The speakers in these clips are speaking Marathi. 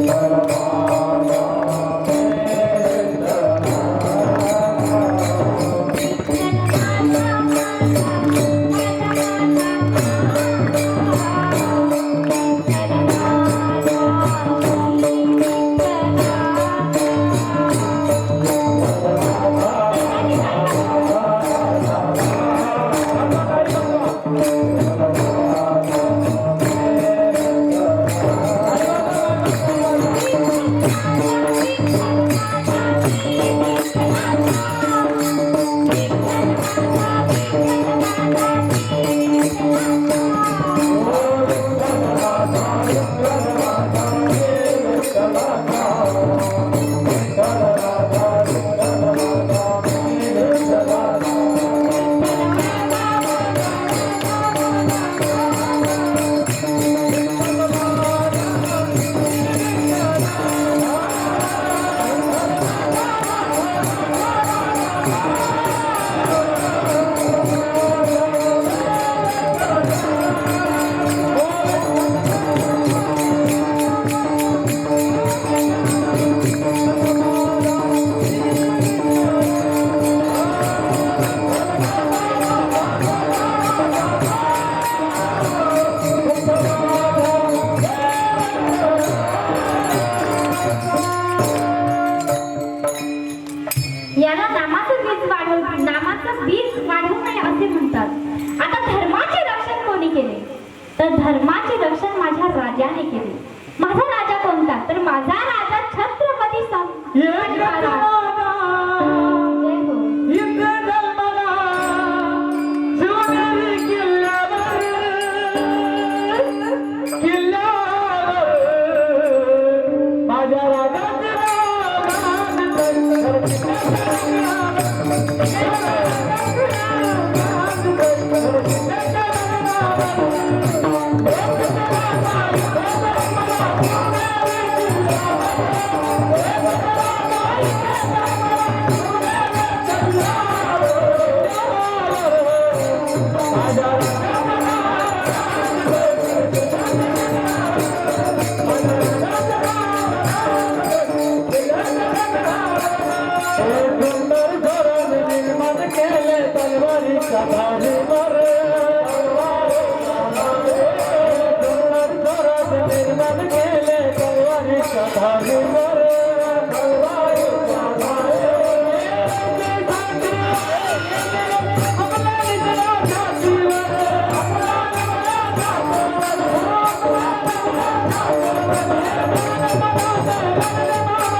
আল্লাহ धर्माचे रक्षण माझ्या राजाने केले. কেলে তলবারি সাধারে মরে দুর্নাথ দরদ নির্মাণ কেলে তলবারি সাধারে মরে Oh,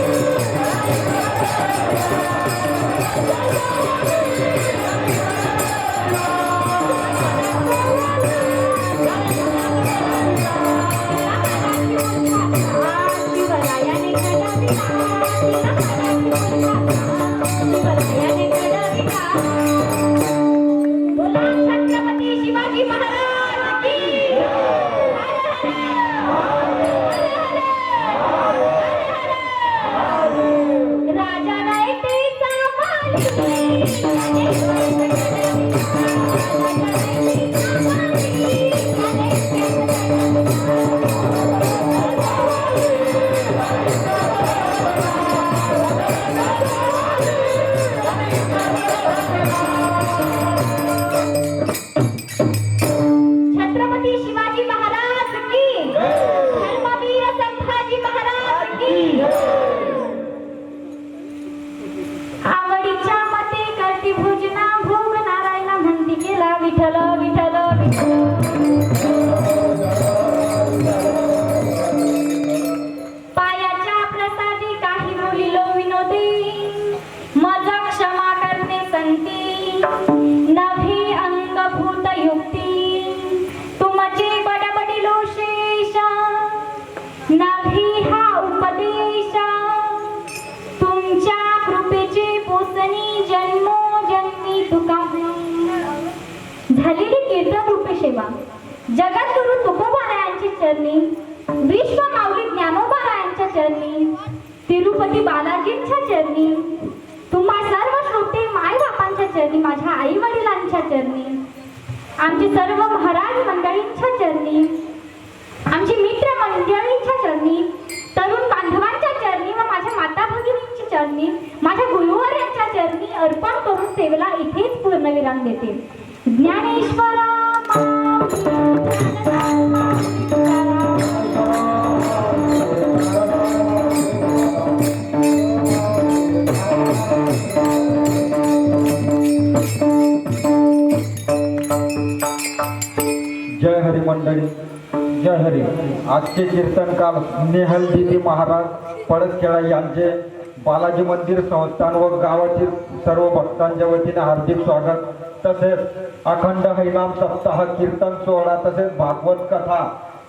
नाही हा उपदेश. तुमच्या कृपेचे पोसणी जन्मोजन्मी तुका झालेली कीर्तन रूपे सेवा. जगद्गुरु तुकोबारायांची चरणी. विश्व माऊली ज्ञानोबारायांच्या चरणी. तिरुपती बालाजींच्या चरणी. तुम्हा सर्व श्रोते माय बापांच्या चरणी माझ्या आई वडिलांच्या चरणी. आमची सर्व महाराज मंडळींच्या चरणी. आमची मित्र मंडळींच्या चरणी तरुण बांधवांच्या चरणी व माझ्या माता भगिनींच्या चरणी माझ्या गुरुवर यांच्या चरणी अर्पण करून सेवेला इथेच पूर्णविराम देते. ज्ञानेश्वरा आजचे कीर्तनकार नेहल दिदी महाराज पडसखेडा यांचे बालाजी मंदिर संस्थान व गावातील सर्व भक्तांच्या वतीने हार्दिक स्वागत. तसेच अखंड हैनाम सप्ताह कीर्तन सोहळा तसेच भागवत कथा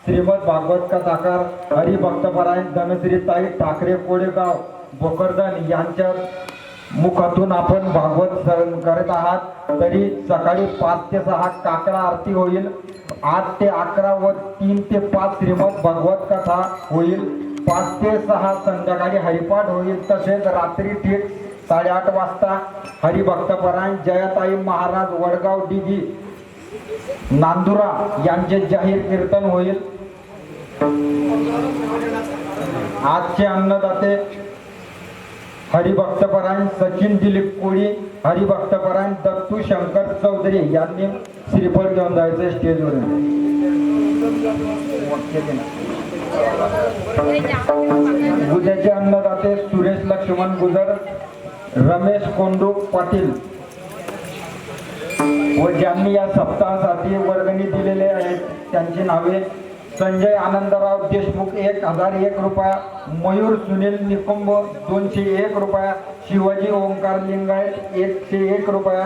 श्रीमद भागवत कथाकार हरिभक्तपरायण धनश्रीताई ठाकरे कोळेगाव भोकरदन यांच्या मुखातून आपण भागवत श्रवण करत आहात. तरी सकाळी पाच ते सहा काकडा आरती होईल. आठ ते अकरा व तीन ते पाच श्रीमद भगवत कथा होईल. पाच ते सहा संध्याकाळी हरिपाठ होईल. तसेच रात्री ठीक साडेआठ वाजता हरिभक्तपरायण जयताई महाराज वडगाव डिगी नांदुरा यांचे जाहीर कीर्तन होईल. आजचे अन्नदाते हरिभक्तपरायण सचिन दिलीप कोळी हरिभक्तपरायण दत्तू शंकर चौधरी यांनी श्रीफळ घेऊन जायचं स्टेजवर उद्याचे अन्नदाते सुरेश लक्ष्मण गुजर रमेश कोंडू पाटील. व ज्यांनी या सप्ताहासाठी वर्गणी दिलेले आहेत त्यांची नावे संजय आनंदराव देशमुख एक हजार एक रुपया मयूर सुनील निकुंभ दोनशे एक रुपया शिवाजी ओंकार लिंगायत एकशे एक रुपया.